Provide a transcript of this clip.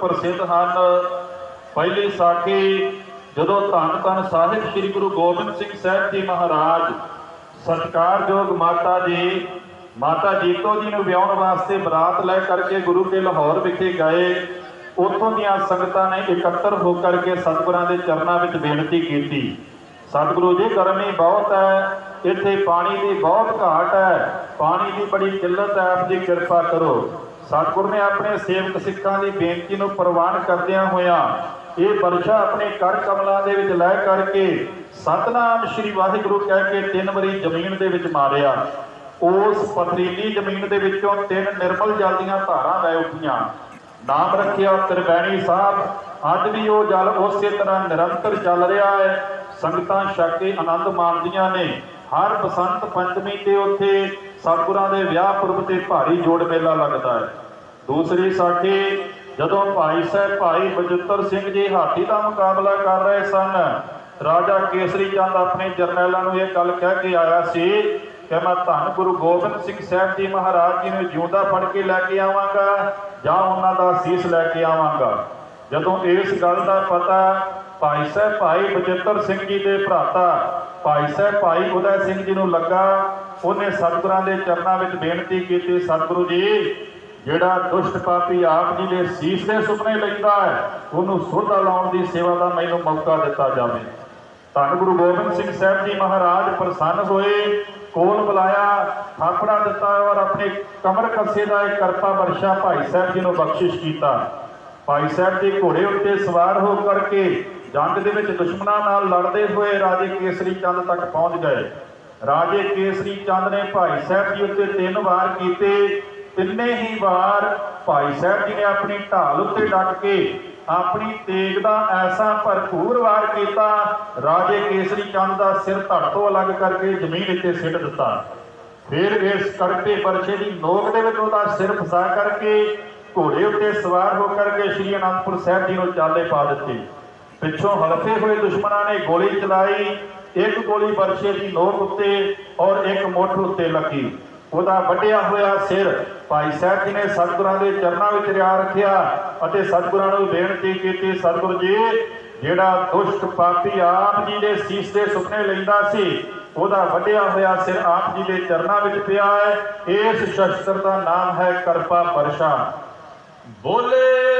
ਪ੍ਰਸਿੱਧ ਹਨ ਪਹਿਲੀ ਸਾਖੀ ਜਦੋਂ ਧੰਨ ਧੰਨ ਸਾਹਿਬ ਸ੍ਰੀ ਗੁਰੂ ਗੋਬਿੰਦ ਸਿੰਘ ਸਾਹਿਬ ਜੀ ਮਹਾਰਾਜ ਸਤਿਕਾਰਯੋਗ ਮਾਤਾ ਜੀ, ਮਾਤਾ ਜੀਤੋ ਜੀ ਨੂੰ ਵਿਆਹਣ ਵਾਸਤੇ ਬਰਾਤ ਲੈ ਕਰਕੇ ਗੁਰੂ ਕੇ ਲਾਹੌਰ ਵਿਖੇ ਗਏ, ਉੱਥੋਂ ਦੀਆਂ ਸੰਗਤਾਂ ਨੇ ਇਕੱਤਰ ਹੋ ਕਰਕੇ ਸਤਿਗੁਰਾਂ ਦੇ ਚਰਨਾਂ ਵਿੱਚ ਬੇਨਤੀ ਕੀਤੀ। ਸਤਿਗੁਰੂ ਜੀ, ਗਰਮੀ ਬਹੁਤ ਹੈ, ਇੱਥੇ ਪਾਣੀ ਦੀ ਬਹੁਤ ਘਾਟ ਹੈ, ਪਾਣੀ ਦੀ ਬੜੀ ਕਿੱਲਤ ਹੈ, ਆਪ ਜੀ ਕਿਰਪਾ ਕਰੋ। ਸਤਿਗੁਰ ਨੇ ਆਪਣੇ ਸੇਵਕ ਸਿੱਖਾਂ ਦੀ ਬੇਨਤੀ ਨੂੰ ਪ੍ਰਵਾਨ ਕਰਦਿਆਂ ਹੋਇਆਂ ਇਹ ਵਰਸ਼ਾ ਆਪਣੇ ਕਰ ਕਮਲਾਂ ਦੇ ਵਿੱਚ ਲੈ ਕਰਕੇ ਸਤਨਾਮ ਸ੍ਰੀ ਵਾਹਿਗੁਰੂ ਕਹਿ ਕੇ ਤਿੰਨ ਵਾਰੀ ਜ਼ਮੀਨ ਦੇ ਵਿੱਚ ਮਾਰਿਆ। ਉਸ ਪਥਰੀਲੀ ਜ਼ਮੀਨ ਦੇ ਵਿੱਚੋਂ ਤਿੰਨ ਨਿਰਮਲ ਜਲ ਦੀਆਂ ਧਾਰਾਂ ਲੈ ਉੱਠੀਆਂ। ਨਾਮ ਰੱਖਿਆ ਤ੍ਰਿਵੈਣੀ ਸਾਹਿਬ, ਅੱਜ ਵੀ ਉਹ ਜਲ ਉਸੇ ਤਰ੍ਹਾਂ ਨਿਰੰਤਰ ਚੱਲ ਰਿਹਾ ਹੈ। ਸੰਗਤਾਂ ਛੱਕ ਕੇ ਆਨੰਦ ਮਾਣਦੀਆਂ ਨੇ। ਹਰ ਬਸੰਤ ਪੰਚਮੀ ਤੇ ਉੱਥੇ ਸਤਿਗੁਰਾਂ ਦੇ ਵਿਆਹ ਪੁਰਬ ਤੇ ਭਾਰੀ ਜੋੜ ਮੇਲਾ ਲੱਗਦਾ ਹੈ। ਦੂਸਰੀ ਸਾਖੀ ਜਦੋਂ ਭਾਈ ਸਾਹਿਬ ਭਾਈ ਬਜੁੱਤਰ ਸਿੰਘ ਜੀ ਹਾਥੀ ਦਾ ਮੁਕਾਬਲਾ ਕਰ ਰਹੇ ਸਨ, ਰਾਜਾ ਕੇਸਰੀ ਚੰਦ ਆਪਣੇ ਜਰਨੈਲਾਂ ਨੂੰ ਇਹ ਗੱਲ ਕਹਿ ਕੇ ਆਇਆ ਸੀ ਕਿ ਮੈਂ ਧੰਨ ਗੁਰੂ ਗੋਬਿੰਦ ਸਿੰਘ ਸਾਹਿਬ ਜੀ ਮਹਾਰਾਜ ਜੀ ਨੂੰ ਜਿਉਂਦਾ ਫੜ ਕੇ ਲੈ ਕੇ ਆਵਾਂਗਾ ਜਾਂ ਉਹਨਾਂ ਦਾ ਸੀਸ ਲੈ ਕੇ ਆਵਾਂਗਾ। ਜਦੋਂ ਇਸ ਗੱਲ ਦਾ ਪਤਾ ਭਾਈ ਸਾਹਿਬ ਭਾਈ ਬਜਿੰਦਰ ਸਿੰਘ ਜੀ ਦੇ ਭਰਾਤਾ ਭਾਈ ਸਾਹਿਬ, ਭਾਈ ਉਦੈ ਸਿੰਘ ਜੀ ਨੂੰ ਲੱਗਾ, ਉਹਨੇ ਸਤਿਗੁਰਾਂ ਦੇ ਚਰਨਾਂ ਵਿੱਚ ਬੇਨਤੀ ਕੀਤੀ, ਸਤਿਗੁਰੂ ਜੀ, ਜਿਹੜਾ ਦੁਸ਼ਟ ਪਾਪੀ ਆਪ ਜੀ ਦੇ ਸੀਸ ਦੇ ਸੁਪਨੇ ਲੈਂਦਾ ਹੈ, ਉਹਨੂੰ ਸੋਧਾ ਲਾਉਣ ਦੀ ਸੇਵਾ ਦਾ ਮੈਨੂੰ ਮੌਕਾ ਦਿੱਤਾ ਜਾਵੇ। ਧੰਨ ਗੁਰੂ ਗੋਬਿੰਦ ਸਿੰਘ ਸਾਹਿਬ ਜੀ ਮਹਾਰਾਜ ਪ੍ਰਸੰਨ ਹੋਏ, ਕੋਲ ਬੁਲਾਇਆ, ਥਾਪੜਾ ਦਿੱਤਾ ਔਰ ਆਪਣੇ ਕਮਰ ਕੱਸੇ ਦਾ ਇੱਕ ਕਰਤਾ ਵਰਸ਼ਾ ਭਾਈ ਸਾਹਿਬ ਜੀ ਨੂੰ ਬਖਸ਼ਿਸ਼ ਕੀਤਾ। ਭਾਈ ਸਾਹਿਬ ਦੇ ਘੋੜੇ ਉੱਤੇ ਸਵਾਰ ਹੋ ਕਰਕੇ ਜੰਗ ਦੇ ਵਿੱਚ ਦੁਸ਼ਮਣਾਂ ਨਾਲ ਲੜਦੇ ਹੋਏ ਰਾਜੇ ਕੇਸਰੀ ਚੰਦ ਤੱਕ ਪਹੁੰਚ ਗਏ। ਰਾਜੇ ਕੇਸਰੀ ਚੰਦ ਨੇ ਭਾਈ ਸਾਹਿਬ ਜੀ ਉੱਤੇ ਤਿੰਨ ਵਾਰ ਕੀਤੇ। ਤਿੰਨੇ ਹੀ ਵਾਰ ਭਾਈ ਸਾਹਿਬ ਜੀ ਨੇ ਆਪਣੀ ਢਾਲ ਉੱਤੇ ਡਟ ਕੇ ਆਪਣੀ ਤੇਗ ਦਾ ਐਸਾ ਭਰਪੂਰ ਵਾਰ ਕੀਤਾ। ਰਾਜੇ ਕੇਸਰੀ ਚੰਦ ਦਾ ਸਿਰ ਧੜ ਤੋਂ ਅਲੱਗ ਕਰਕੇ ਜ਼ਮੀਨ ਉੱਤੇ ਸਿੱਟ ਦਿੱਤਾ। ਫਿਰ ਇਸ ਕੜਕੇ ਪਰਛੇ ਦੀ ਨੋਕ ਦੇ ਵਿੱਚ ਉਹਦਾ ਸਿਰ ਫਸਾ ਕਰਕੇ ਘੋੜੇ ਉੱਤੇ ਸਵਾਰ ਹੋ ਕਰਕੇ ਸ੍ਰੀ ਅਨੰਦਪੁਰ ਸਾਹਿਬ ਜੀ ਨੂੰ ਚਾਲੇ ਪਾ ਦਿੱਤੇ। ਪਿੱਛੋਂ ਹਲਫੇ ਹੋਏ ਦੁਸ਼ਮਣਾਂ ਨੇ ਗੋਲੀ ਚਲਾਈ, ਇੱਕ ਗੋਲੀ ਵਰਸ਼ੇ ਦੀ ਨੋਕ ਉੱਤੇ ਔਰ ਇੱਕ ਮੁੱਠ ਉੱਤੇ ਲੱਗੀ। ਉਹਦਾ ਵੱਢਿਆ ਹੋਇਆ ਸਿਰ ਭਾਈ ਸਾਹਿਬ ਜੀ ਨੇ ਸਤਿਗੁਰਾਂ ਦੇ ਚਰਨਾਂ ਵਿੱਚ ਰਿਆ ਰੱਖਿਆ ਅਤੇ ਸਤਿਗੁਰਾਂ ਨੂੰ ਬੇਨਤੀ ਕੀਤੀ, ਸਤਿਗੁਰ ਜੀ, ਜਿਹੜਾ ਦੁਸ਼ਟ ਪਾਪੀ ਆਪ ਜੀ ਦੇ ਸੀਸ ਦੇ ਸੁਪਨੇ ਲੈਂਦਾ ਸੀ, ਉਹਦਾ ਵੱਢਿਆ ਹੋਇਆ ਸਿਰ ਆਪ ਜੀ ਦੇ ਚਰਨਾਂ ਵਿੱਚ ਪਿਆ ਹੈ। ਇਸ ਸ਼ਸਤਰ ਦਾ ਨਾਮ ਹੈ ਕਰਪਾ ਪਰਸ਼ਾ। বলে